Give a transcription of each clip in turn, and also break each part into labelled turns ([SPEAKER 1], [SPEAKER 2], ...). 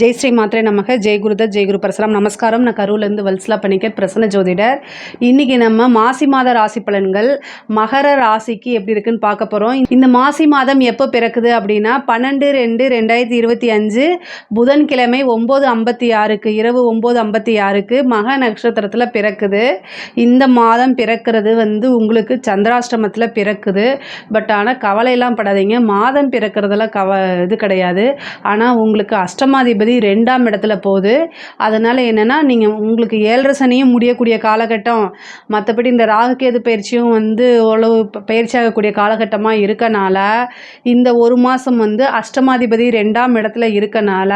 [SPEAKER 1] ஜெய் ஸ்ரீ மாத்திரை நமக. ஜெய் குருத ஜெய் குரு பரசுராம். நமஸ்காரம். நான் கரூர்லேருந்து வல்சலா பண்ணிக்க பிரசன்ன ஜோதிடர். இன்றைக்கி நம்ம மாசி மாத ராசி பலன்கள் மகர ராசிக்கு எப்படி இருக்குன்னு பார்க்க போகிறோம் இந்த மாசி மாதம் எப்போ பிறக்குது அப்படின்னா பன்னெண்டு ரெண்டு ரெண்டாயிரத்தி இருபத்தி அஞ்சு புதன்கிழமை ஒம்பது ஐம்பத்தி ஆறுக்கு இரவு ஒம்பது ஐம்பத்தி ஆறுக்கு மக நட்சத்திரத்தில் பிறக்குது. இந்த மாதம் பிறக்கிறது வந்து உங்களுக்கு சந்திராஷ்டமத்தில் பிறக்குது. பட் ஆனால் கவலையெல்லாம் படாதீங்க. மாதம் பிறக்கிறதெல்லாம் கவ இது கிடையாது. ஆனால் உங்களுக்கு அஷ்டமாதிபதி ரெண்டாம் இடத்துல போகுது. அதனால் என்னென்னா நீங்கள் உங்களுக்கு ஏழரை சனியும் முடியக்கூடிய காலகட்டம் மற்றபடி இந்த ராகுகேது பயிற்சியும் வந்து ஓரளவு ப- பயிற்சி ஆகக்கூடிய காலகட்டமாக இருக்கனால இந்த ஒரு மாதம் வந்து அஷ்டமாதிபதி ரெண்டாம் இடத்துல இருக்கனால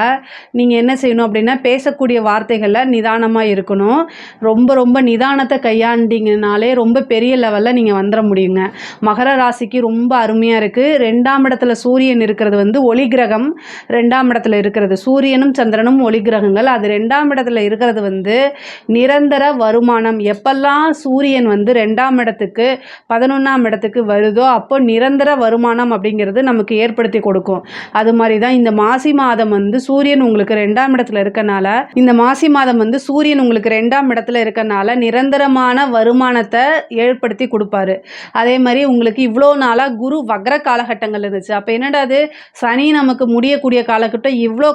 [SPEAKER 1] நீங்கள் என்ன செய்யணும் அப்படின்னா பேசக்கூடிய வார்த்தைகளில் நிதானமாக இருக்கணும். ரொம்ப ரொம்ப நிதானத்தை கையாண்டிங்கனாலே ரொம்ப பெரிய லெவலில் நீங்கள் வந்துட முடியுங்க. மகர ராசிக்கு ரொம்ப அருமையாக இருக்குது ரெண்டாம் இடத்துல சூரியன் இருக்கிறது வந்து ஒளி கிரகம் ரெண்டாம் இடத்துல இருக்கிறது சூரியன் சூரியனும் சந்திரனும் ஒளி கிரகங்கள். அது ரெண்டாம் இடத்துல இருக்கிறது வந்து நிரந்தர வருமானம். எப்பெல்லாம் சூரியன் வந்து ரெண்டாம் இடத்துக்கு பதினொன்றாம் இடத்துக்கு வருதோ அப்போ நிரந்தர வருமானம் அப்படிங்கிறது நமக்கு ஏற்படுத்தி கொடுக்கும். அது மாதிரி தான் இந்த மாசி மாதம் வந்து சூரியன் உங்களுக்கு ரெண்டாம் இடத்துல இருக்கனால இந்த மாசி மாதம் வந்து சூரியன் உங்களுக்கு ரெண்டாம் இடத்துல இருக்கனால நிரந்தரமான வருமானத்தை ஏற்படுத்தி கொடுப்பாரு. அதே மாதிரி உங்களுக்கு இவ்வளோ நாளாக குரு வக்ர காலகட்டங்கள் இருந்துச்சு. அப்போ என்னடா அது? சனி நமக்கு முடியக்கூடிய காலகட்டம் இவ்வளோ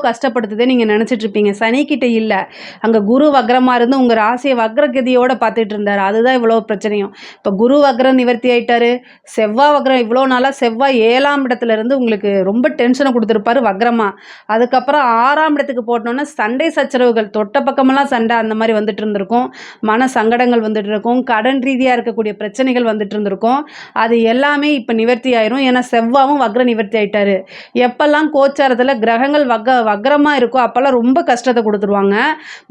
[SPEAKER 1] கஷ்டப்படுத்துதே நீங்கள் நினச்சிட்ருப்பீங்க. சனிக்கிட்ட இல்லை. அங்கே குரு வக்ரமாக இருந்து உங்கள் ராசியை வக்ரகதியோடு பார்த்துட்டு இருந்தார். அதுதான் இவ்வளோ பிரச்சனையும். இப்போ குரு வக்ரம் நிவர்த்தி ஆயிட்டாரு. செவ்வாய் வக்ரம் இவ்வளோ நாளாக செவ்வாய் ஏழாம் இடத்துல இருந்து உங்களுக்கு ரொம்ப டென்ஷனை கொடுத்துருப்பாரு வக்ரமாக அதுக்கப்புறம் ஆறாம் இடத்துக்கு போட்டோன்னா சண்டை சச்சரவுகள் தொட்ட பக்கமெல்லாம் சண்டை அந்த மாதிரி வந்துட்டு இருந்திருக்கும். மன சங்கடங்கள் வந்துட்டு இருக்கும். கடன் ரீதியாக இருக்கக்கூடிய பிரச்சனைகள் வந்துட்டு இருந்திருக்கும். அது எல்லாமே இப்போ நிவர்த்தி ஆயிரும். ஏன்னா செவ்வாவும் வக்ர நிவர்த்தி ஆயிட்டாரு. எப்பெல்லாம் கோச்சாரத்தில் கிரகங்கள் வக வக்ரமாக இருக்கோ அப்போல்லாம் ரொம்ப கஷ்டத்தை கொடுத்துருவாங்க.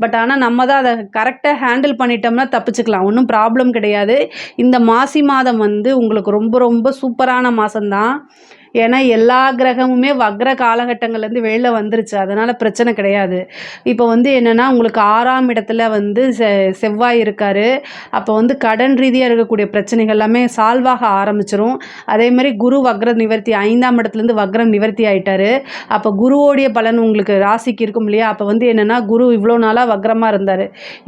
[SPEAKER 1] பட் ஆனால் நம்ம தான் அதை கரெக்டாக ஹேண்டில் பண்ணிட்டோம்னா தப்பிச்சுக்கலாம். ஒன்றும் ப்ராப்ளம் கிடையாது. இந்த மாசி மாதம் வந்து உங்களுக்கு ரொம்ப ரொம்ப சூப்பரான மாதம்தான் ஏன்னா எல்லா கிரகமுமே வக்ர காலகட்டங்கள்லேருந்து வெளில வந்துருச்சு. அதனால் பிரச்சனை கிடையாது. இப்போ வந்து என்னென்னா உங்களுக்கு ஆறாம் இடத்துல வந்து செ செவ்வாய் இருக்கார். அப்போ வந்து கடன் ரீதியாக இருக்கக்கூடிய பிரச்சனைகள் எல்லாமே சால்வ் ஆக ஆரம்பிச்சிரும். அதே மாதிரி குரு வக்ர நிவர்த்தி ஐந்தாம் இடத்துலேருந்து வக்ரம் நிவர்த்தி ஆகிட்டார் அப்போ குருவோடைய பலன் உங்களுக்கு ராசிக்கு இருக்கும் இல்லையா? அப்போ வந்து என்னென்னா குரு இவ்வளோ நாளாக வக்ரமாக இருந்தார்.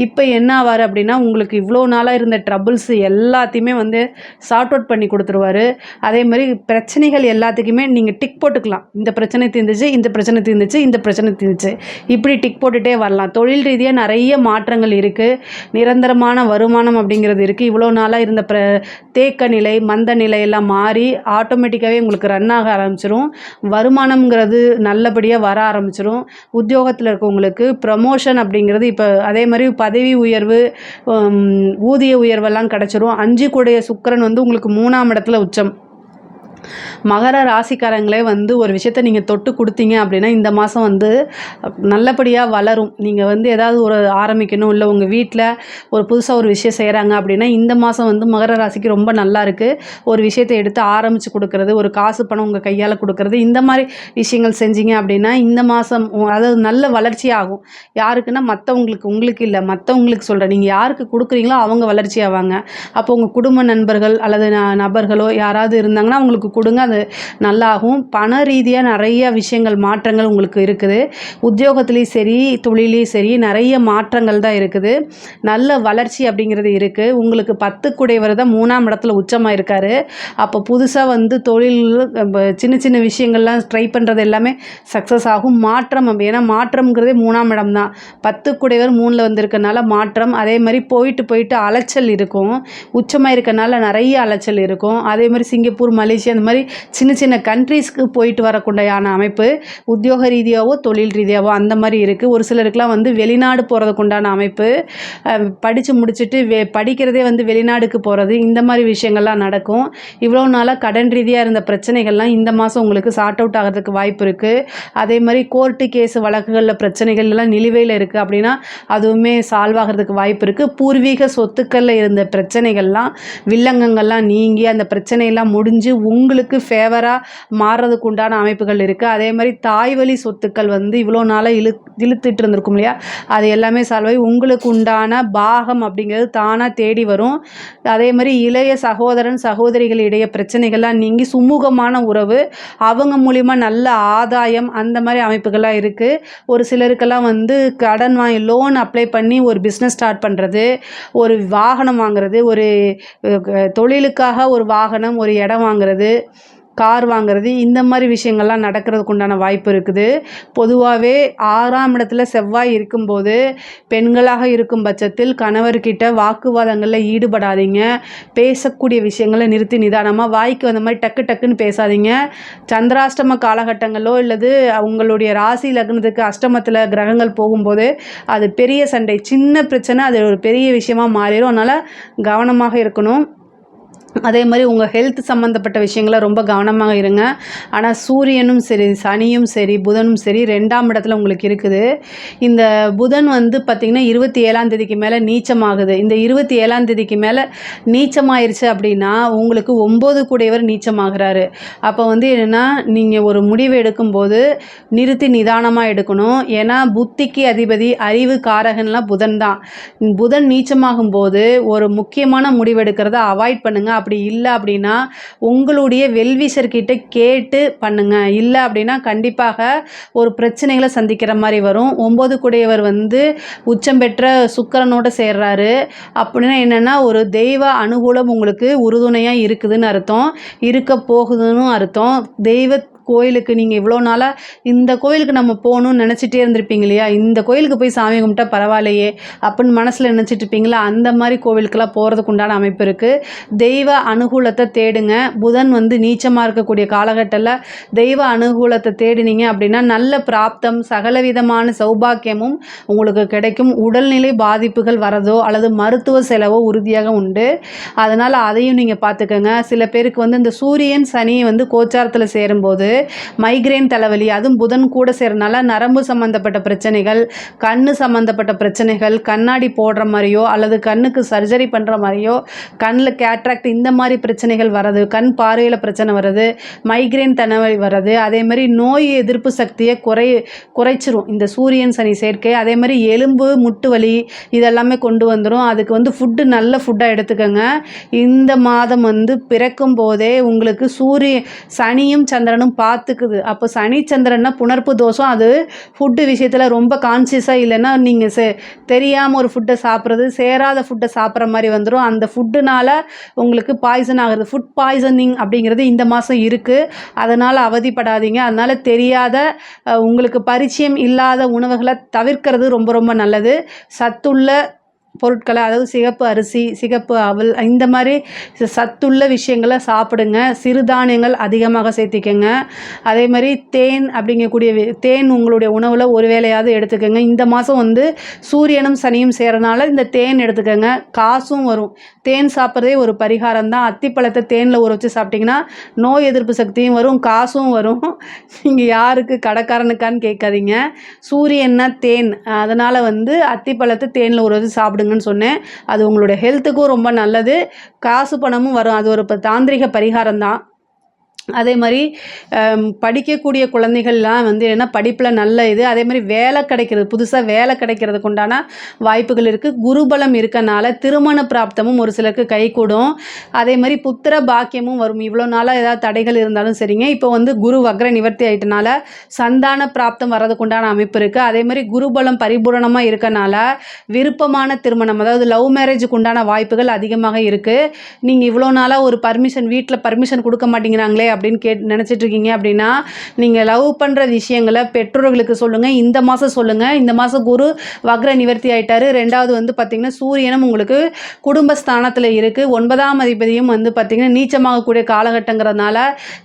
[SPEAKER 1] இப்போ என்ன ஆவார் அப்படின்னா உங்களுக்கு இவ்வளோ நாளாக இருந்த ட்ரபிள்ஸ் எல்லாத்தையுமே வந்து சார்ட் அவுட் பண்ணி கொடுத்துருவாரு. அதே மாதிரி பிரச்சனைகள் எல்லாத்தையும் எல்லாத்துக்குமே நீங்கள் டிக் போட்டுக்கலாம். இந்த பிரச்சனை தீர்ந்துச்சு இந்த பிரச்சனை தீர்ந்துச்சு இந்த பிரச்சனை தீர்ந்துச்சு. இப்படி டிக் போட்டுகிட்டே வரலாம். தொழில் ரீதியாக நிறைய மாற்றங்கள் இருக்குது நிரந்தரமான வருமானம் அப்படிங்கிறது இருக்குது இவ்வளோ நாளாக இருந்த பிர தேக்க நிலை மந்த நிலையெல்லாம் மாறி ஆட்டோமேட்டிக்காகவே உங்களுக்கு ரன் ஆக ஆரம்பிச்சிரும். வருமானம்ங்கிறது நல்லபடியாக வர ஆரம்பிச்சிரும். உத்தியோகத்தில் இருக்கவங்களுக்கு ப்ரமோஷன் அப்படிங்கிறது இப்போ அதே மாதிரி பதவி உயர்வு ஊதிய உயர்வெல்லாம் கிடச்சிரும். அஞ்சு கூடைய சுக்கிரன் வந்து உங்களுக்கு மூணாம் இடத்துல உச்சம். மகர ராசிக்காரங்களே வந்து ஒரு விஷயத்தை நீங்கள் தொட்டு கொடுத்தீங்க அப்படின்னா இந்த மாதம் வந்து நல்லபடியாக வளரும். நீங்கள் வந்து ஏதாவது ஒரு ஆரம்பிக்கணும் இல்லை உங்கள் வீட்டில் ஒரு புதுசாக ஒரு விஷயம் செய்கிறாங்க அப்படின்னா இந்த மாதம் வந்து மகர ராசிக்கு ரொம்ப நல்லா இருக்குது ஒரு விஷயத்தை எடுத்து ஆரம்பித்து கொடுக்கறது ஒரு காசு பணம் உங்கள் கையால் கொடுக்கறது இந்த மாதிரி விஷயங்கள் செஞ்சீங்க அப்படின்னா இந்த மாதம் அதாவது நல்ல வளர்ச்சி ஆகும். யாருக்குன்னா மற்றவங்களுக்கு உங்களுக்கு இல்லை மற்றவங்களுக்கு சொல்கிறேன் நீங்கள் யாருக்கு கொடுக்குறீங்களோ அவங்க வளர்ச்சி ஆவாங்க. அப்போ உங்கள் குடும்ப நண்பர்கள் அல்லது ந- நபர்களோ யாராவது இருந்தாங்கன்னா அவங்களுக்கு கொடுங்க. அது நல்லாகும். பண ரீதியாக நிறைய விஷயங்கள் மாற்றங்கள் உங்களுக்கு இருக்குது. உத்தியோகத்துலேயும் சரி தொழிலையும் சரி நிறைய மாற்றங்கள் தான் இருக்குது. நல்ல வளர்ச்சி அப்படிங்கிறது இருக்குது உங்களுக்கு பத்து குடைவர் தான் மூணாம் இடத்துல உச்சமாக இருக்கார். அப்போ புதுசாக வந்து தொழில் சின்ன சின்ன விஷயங்கள்லாம் ட்ரை பண்ணுறது எல்லாமே சக்ஸஸ் ஆகும். மாற்றம் ஏன்னா மாற்றம்ங்கிறதே மூணாம் இடம் தான். பத்து குடைவர் மூணில் வந்திருக்கனால மாற்றம் அதே மாதிரி போயிட்டு போயிட்டு அலைச்சல் இருக்கும். உச்சமாக இருக்கனால நிறைய அலைச்சல் இருக்கும். அதே மாதிரி சிங்கப்பூர் மலேசியா அந்த மாதிரி சின்ன சின்ன கண்ட்ரீஸ்க்கு போயிட்டு வரக்கூடியான அமைப்பு உத்தியோக ரீதியாகவோ தொழில் ரீதியாகவோ அந்த மாதிரி இருக்குது ஒரு சிலருக்குலாம் வந்து வெளிநாடு போகிறதுக்கு உண்டான அமைப்பு படித்து முடிச்சுட்டு வெ படிக்கிறதே வந்து வெளிநாடுக்கு போகிறது இந்த மாதிரி விஷயங்கள்லாம் நடக்கும். இவ்வளோ நாளாக கடன் ரீதியாக இருந்த பிரச்சனைகள்லாம் இந்த மாதம் உங்களுக்கு சார்ட் அவுட் ஆகிறதுக்கு வாய்ப்பு இருக்குது அதே மாதிரி கோர்ட்டு கேஸ் வழக்குகளில் பிரச்சனைகள் எல்லாம் நிலுவையில் இருக்குது அப்படின்னா அதுவுமே சால்வ் ஆகிறதுக்கு வாய்ப்பு இருக்குது பூர்வீக சொத்துக்களில் இருந்த பிரச்சனைகள்லாம் வில்லங்கங்கள்லாம் நீங்கி அந்த பிரச்சனையெல்லாம் முடிஞ்சு உங்களுக்கு உங்களுக்கு ஃபேவராக மாறுறதுக்கு உண்டான அமைப்புகள் இருக்குது அதே மாதிரி தாய் வழி சொத்துக்கள் வந்து இவ்வளோ நாளாக இழு இழுத்துட்டு இருந்திருக்கும் இல்லையா? அது எல்லாமே சால்வ் உங்களுக்கு உண்டான பாகம் அப்படிங்கிறது தானாக தேடி வரும். அதே மாதிரி இளைய சகோதரன் சகோதரிகள் இடையே பிரச்சனைகள்லாம் நீங்கி சுமூகமான உறவு அவங்க மூலிமா நல்ல ஆதாயம் அந்த மாதிரி அமைப்புகள்லாம் இருக்குது ஒரு சிலருக்கெல்லாம் வந்து கடன் வாங்கி லோன் அப்ளை பண்ணி ஒரு பிஸ்னஸ் ஸ்டார்ட் பண்ணுறது ஒரு வாகனம் வாங்குறது ஒரு தொழிலுக்காக ஒரு வாகனம் ஒரு இடம் வாங்குறது கார் வாங்குறது இந்த மாதிரி விஷயங்கள்லாம் நடக்கிறதுக்கு உண்டான வாய்ப்பு இருக்குது. பொதுவாகவே ஆறாம் இடத்துல செவ்வாய் இருக்கும்போது பெண்களாக இருக்கும் பட்சத்தில் கணவர்கிட்ட வாக்குவாதங்களில் ஈடுபடாதீங்க. பேசக்கூடிய விஷயங்களை நிறுத்தி நிதானமாக வாய்க்கு வந்த மாதிரி டக்கு டக்குன்னு பேசாதீங்க. சந்திராஷ்டம காலகட்டங்களோ இல்லது அவங்களுடைய ராசி லக்னத்துக்கு அஷ்டமத்தில் கிரகங்கள் போகும்போது அது பெரிய சண்டை சின்ன பிரச்சனை அது ஒரு பெரிய விஷயமா மாறிடும் அதனால் கவனமாக இருக்கணும். அதே மாதிரி உங்கள் ஹெல்த் சம்மந்தப்பட்ட விஷயங்களை ரொம்ப கவனமாக இருங்க. ஆனால் சூரியனும் சரி சனியும் சரி புதனும் சரி ரெண்டாம் இடத்துல உங்களுக்கு இருக்குது. இந்த புதன் வந்து பார்த்திங்கன்னா இருபத்தி ஏழாம் தேதிக்கு மேலே நீச்சமாகுது. இந்த இருபத்தி ஏழாம் தேதிக்கு மேலே நீச்சமாயிருச்சு அப்படின்னா உங்களுக்கு ஒம்பது கூடையவர் நீச்சமாகிறாரு. அப்போ வந்து என்னென்னா நீங்கள் ஒரு முடிவு எடுக்கும்போது நிறுத்தி நிதானமாக எடுக்கணும். ஏன்னா புத்திக்கு அதிபதி அறிவு காரகன்லாம் புதன் தான். புதன் நீச்சமாகும் போது ஒரு முக்கியமான முடிவு எடுக்கிறத அவாய்ட் பண்ணுங்கள் அப்படி இல்லை அப்படின்னா உங்களுடைய வெல்விஷர்கிட்ட கேட்டு பண்ணுங்கள் இல்லை அப்படின்னா கண்டிப்பாக ஒரு பிரச்சனைகளை சந்திக்கிற மாதிரி வரும். ஒம்பது குடையவர் வந்து உச்சம் பெற்ற சுக்கரனோட சேர்றாரு. அப்படின்னா என்னென்னா ஒரு தெய்வ அனுகூலம் உங்களுக்கு உறுதுணையாக இருக்குதுன்னு அர்த்தம். இருக்க போகுதுன்னு அர்த்தம். தெய்வ கோயிலுக்கு நீங்கள் இவ்வளோ நாளாக இந்த கோயிலுக்கு நம்ம போகணும்னு நினச்சிட்டே இருந்திருப்பீங்க இல்லையா? இந்த கோயிலுக்கு போய் சாமி கும்பிட்டா பரவாயில்லையே அப்படின்னு மனசில் நினச்சிட்டு இருப்பீங்களா? அந்த மாதிரி கோவிலுக்கெல்லாம் போகிறதுக்கு உண்டான அமைப்பு இருக்குது தெய்வ அனுகூலத்தை தேடுங்க. புதன் வந்து நீச்சமாக இருக்கக்கூடிய காலகட்டத்தில் தெய்வ அனுகூலத்தை தேடினீங்க அப்படின்னா நல்ல பிராப்தம் சகலவிதமான சௌபாக்கியமும் உங்களுக்கு கிடைக்கும். உடல்நிலை பாதிப்புகள் வரதோ அல்லது மருத்துவ செலவோ உறுதியாக உண்டு. அதனால் அதையும் நீங்கள் பார்த்துக்கோங்க. சில பேருக்கு வந்து இந்த சூரியன் சனி வந்து கோச்சாரத்தில் சேரும்போது மைக்ரைன் தலைவலி அதுவும் புதன் கூட சேர்றனால நரம்பு சம்மந்தப்பட்ட பிரச்சனைகள் கண்ணு சம்மந்தப்பட்ட பிரச்சனைகள் கண்ணாடி போடுற மாதிரியோ அல்லது கண்ணுக்கு சர்ஜரி பண்ணுற மாதிரியோ கண்ணில் கேட்ராக்ட் இந்த மாதிரி பிரச்சனைகள் வர்றது கண் பார்வையில் பிரச்சனை வர்றது மைக்ரைன் தலைவலி வர்றது அதே மாதிரி நோய் எதிர்ப்பு சக்தியை குறை குறைச்சிரும் இந்த சூரியன் சனி சேர்க்கை. அதே மாதிரி எலும்பு முட்டு வலி இதெல்லாமே கொண்டு வந்துடும் அதுக்கு வந்து ஃபுட்டு நல்ல ஃபுட்டாக எடுத்துக்கோங்க. இந்த மாதம் வந்து பிறக்கும் போதே உங்களுக்கு சூரிய சனியும் சந்திரனும் பார்த்துக்குது அப்போ சனி சந்திரன்னா புணர்ப்பு தோஷம். அது ஃபுட்டு விஷயத்தில் ரொம்ப கான்சியஸாக இல்லைன்னா நீங்கள் செ தெரியாமல் ஒரு ஃபுட்டை சாப்பிட்றது சேராத ஃபுட்டை சாப்பிட்ற மாதிரி வந்துடும் அந்த ஃபுட்டுனால உங்களுக்கு பாய்சன் ஆகுறது. ஃபுட் பாய்சனிங் அப்படிங்கிறது இந்த மாதம் இருக்குது அதனால் அவதிப்படாதீங்க. அதனால் தெரியாத உங்களுக்கு பரிச்சயம் இல்லாத உணவுகளை தவிர்க்கிறது ரொம்ப ரொம்ப நல்லது. சத்துள்ள பொருட்களை அதாவது சிகப்பு அரிசி சிகப்பு அவல் இந்த மாதிரி சத்துள்ள விஷயங்களை சாப்பிடுங்க. சிறுதானியங்கள் அதிகமாக சேர்த்திக்கங்க. அதே மாதிரி தேன் அப்படிங்கக்கூடிய தேன் உங்களுடைய உணவில் ஒரு வேளையாவது எடுத்துக்கோங்க. இந்த மாதம் வந்து சூரியனும் சனியும் சேரனால இந்த தேன் எடுத்துக்கோங்க. காசும் வரும். தேன் சாப்பிட்றதே ஒரு பரிகாரம் தான். அத்திப்பழத்தை தேனில் ஊற வச்சு சாப்பிட்டிங்கன்னா நோய் எதிர்ப்பு சக்தியும் வரும் காசும் வரும். நீங்கள் யாருக்கு கடைக்காரனுக்கான்னு கேட்காதீங்க. சூரியன்னா தேன். அதனால் வந்து அத்திப்பழத்தை தேனில் ஊற வச்சு சாப்பிடுங்கன்னு சொன்னேன். அது உங்களுடைய ஹெல்த்துக்கும் ரொம்ப நல்லது. காசு பணமும் வரும். அது ஒரு இப்போ தாந்திரிக பரிகாரம் தான் அதே மாதிரி படிக்கக்கூடிய குழந்தைகள்லாம் வந்து என்ன படிப்பில் நல்ல இது அதே மாதிரி வேலை கிடைக்கிறது புதுசாக வேலை கிடைக்கிறதுக்கு உண்டான வாய்ப்புகள் இருக்குது குருபலம் இருக்கனால திருமண பிராப்தமும் ஒரு சிலருக்கு கைகூடும் அதே மாதிரி புத்திர பாக்கியமும் வரும். இவ்வளோ நாளாக ஏதாவது தடைகள் இருந்தாலும் சரிங்க. இப்போ வந்து குரு வக்ர நிவர்த்தி ஆயிட்டனால சந்தான பிராப்தம் வர்றதுக்கு உண்டான அமைப்பு இருக்குது அதே மாதிரி குருபலம் பரிபூரணமாக இருக்கனால விருப்பமான திருமணம் அதாவது லவ் மேரேஜுக்கு உண்டான வாய்ப்புகள் அதிகமாக இருக்குது நீங்கள் இவ்வளோ நாளாக ஒரு பர்மிஷன் வீட்டில் பர்மிஷன் கொடுக்க மாட்டேங்கிறாங்களே அப்படின்னு கேட் நினச்சிட்டு இருக்கீங்க அப்படின்னா நீங்கள் லவ் பண்ணுற விஷயங்களை பெற்றோர்களுக்கு சொல்லுங்கள் இந்த மாதம் சொல்லுங்கள் இந்த மாதம் குரு வக்ர நிவர்த்தி ஆயிட்டாரு. ரெண்டாவது வந்து பார்த்திங்கன்னா சூரியனும் உங்களுக்கு குடும்பஸ்தானத்தில் இருக்குது ஒன்பதாம் அதிபதியும் வந்து பார்த்திங்கன்னா நீச்சமாகக்கூடிய காலகட்டங்கிறதுனால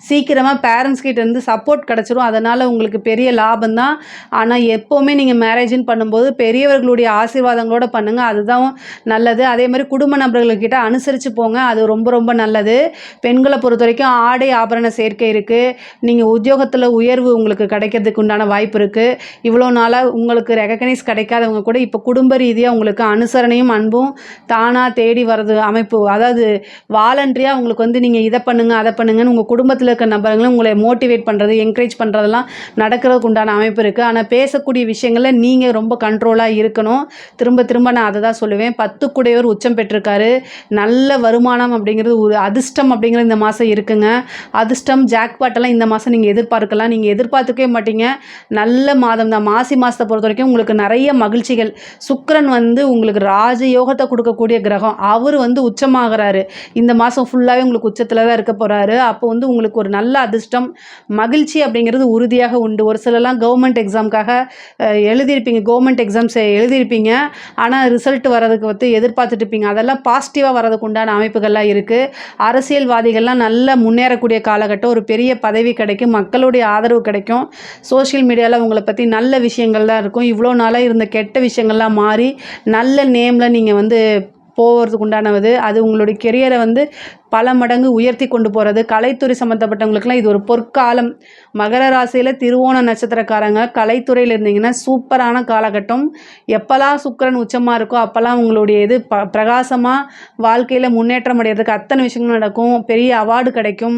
[SPEAKER 1] சீக்கிரமாக பேரண்ட்ஸ் கிட்டேருந்து சப்போர்ட் கிடச்சிரும். அதனால் உங்களுக்கு பெரிய லாபம் தான். ஆனால் எப்போவுமே நீங்கள் மேரேஜ்னு பண்ணும்போது பெரியவர்களுடைய ஆசீர்வாதங்களோட பண்ணுங்கள் அதுதான் நல்லது. அதே மாதிரி குடும்ப நபர்கள்கிட்ட அனுசரித்து போங்க. அது ரொம்ப ரொம்ப நல்லது. பெண்களை பொறுத்த வரைக்கும் ஆடை ஆபரண வாகன சேர்க்கை இருக்குது நீங்கள் உத்தியோகத்தில் உயர்வு உங்களுக்கு கிடைக்கிறதுக்கு உண்டான வாய்ப்பு இருக்குது இவ்வளோ நாளாக உங்களுக்கு ரெகக்னைஸ் கிடைக்காதவங்க கூட இப்போ குடும்ப ரீதியாக உங்களுக்கு அனுசரணையும் அன்பும் தானாக தேடி வர்றது அமைப்பு. அதாவது வாலண்ட்ரியாக உங்களுக்கு வந்து நீங்கள் இதை பண்ணுங்கள் அதை பண்ணுங்கன்னு உங்கள் குடும்பத்தில் இருக்க நபர்களும் உங்களை மோட்டிவேட் பண்ணுறது என்கரேஜ் பண்ணுறதெல்லாம் நடக்கிறதுக்கு உண்டான அமைப்பு இருக்குது ஆனால் பேசக்கூடிய விஷயங்களில் நீங்கள் ரொம்ப கண்ட்ரோலாக இருக்கணும். திரும்ப திரும்ப நான் அதை தான் சொல்லுவேன். பத்து குடையவர் உச்சம் பெற்றிருக்காரு. நல்ல வருமானம் அப்படிங்கிறது ஒரு அதிர்ஷ்டம் அப்படிங்கிறது இந்த மாதம் இருக்குங்க. அது அதிர்ஷ்டம் ஜாக்பாட்டெல்லாம் இந்த மாதம் நீங்கள் எதிர்பார்க்கலாம். நீங்கள் எதிர்பார்த்துக்கவே மாட்டீங்க. நல்ல மாதம் தான். மாசி மாதத்தை பொறுத்த வரைக்கும் உங்களுக்கு நிறைய மகிழ்ச்சிகள். சுக்கரன் வந்து உங்களுக்கு ராஜயோகத்தை கொடுக்கக்கூடிய கிரகம். அவர் வந்து உச்சமாகிறாரு. இந்த மாதம் ஃபுல்லாகவே உங்களுக்கு உச்சத்தில் தான் இருக்க போகிறாரு அப்போ வந்து உங்களுக்கு ஒரு நல்ல அதிர்ஷ்டம். மகிழ்ச்சி அப்படிங்கிறது உறுதியாக உண்டு. ஒரு சிலர்லாம் கவர்மெண்ட் எக்ஸாமுக்காக எழுதியிருப்பீங்க. கவர்மெண்ட் எக்ஸாம்ஸ் எழுதியிருப்பீங்க. ஆனால் ரிசல்ட் வரதுக்கு வந்து எதிர்பார்த்துட்டு இருப்பீங்க. அதெல்லாம் பாசிட்டிவாக வர்றதுக்கு உண்டான அமைப்புகள்லாம் இருக்குது அரசியல்வாதிகள்லாம் நல்ல முன்னேறக்கூடிய காலகட்டம் ஒரு பெரிய பதவி கிடைக்கும் மக்களுடைய ஆதரவு கிடைக்கும். சோஷியல் மீடியாவில் உங்களை பற்றி நல்ல விஷயங்கள் தான் இருக்கும். இவ்வளோ நாளாக இருந்த கெட்ட விஷயங்கள்லாம் மாறி நல்ல நேமில் நீங்கள் வந்து போகிறதுக்கு உண்டானது. அது உங்களுடைய கெரியரை வந்து பல மடங்கு உயர்த்தி கொண்டு போகிறது கலைத்துறை சம்மந்தப்பட்டவங்களுக்குலாம் இது ஒரு பொற்காலம். மகர ராசியில் திருவோண நட்சத்திரக்காரங்க. கலைத்துறையில் இருந்தீங்கன்னா சூப்பரான காலகட்டம். எப்போல்லாம் சுக்கரன் உச்சமாக இருக்கோ அப்போல்லாம் உங்களுடைய இது ப பிரகாசமாக வாழ்க்கையில் முன்னேற்றம் அடைகிறதுக்கு அத்தனை விஷயங்கள் நடக்கும். பெரிய அவார்டு கிடைக்கும்.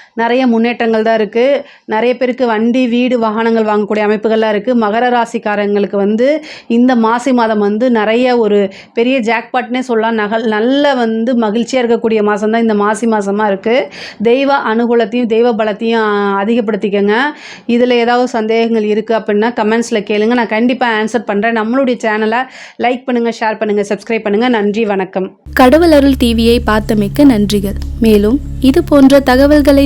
[SPEAKER 1] நிறைய முன்னேற்றங்கள் தான் இருக்குது நிறைய பேருக்கு வண்டி வீடு வாகனங்கள் வாங்கக்கூடிய அமைப்புகள்லாம் இருக்குது மகர ராசிக்காரங்களுக்கு வந்து இந்த மாசி மாதம் வந்து நிறைய ஒரு பெரிய ஜாக்பாட்னே சொல்லலாம். நகல் நல்ல வந்து மகிழ்ச்சியாக இருக்கக்கூடிய மாதம் தான் இந்த மாசி மாதமாக இருக்குது தெய்வ அனுகூலத்தையும் தெய்வ பலத்தையும் அதிகப்படுத்திக்கோங்க. அதிகப்படுத்திக்கங்க இதில் ஏதாவது சந்தேகங்கள் இருக்குது அப்படின்னா கமெண்ட்ஸில் கேளுங்க. நான் கண்டிப்பாக ஆன்சர் பண்ணுறேன் நம்மளுடைய சேனலை லைக் பண்ணுங்கள் ஷேர் பண்ணுங்கள் சப்ஸ்கிரைப் பண்ணுங்கள் நன்றி வணக்கம்.
[SPEAKER 2] கடவுள் அருள் டிவியை பார்த்தமைக்க நன்றிகள். மேலும் இது போன்ற தகவல்களை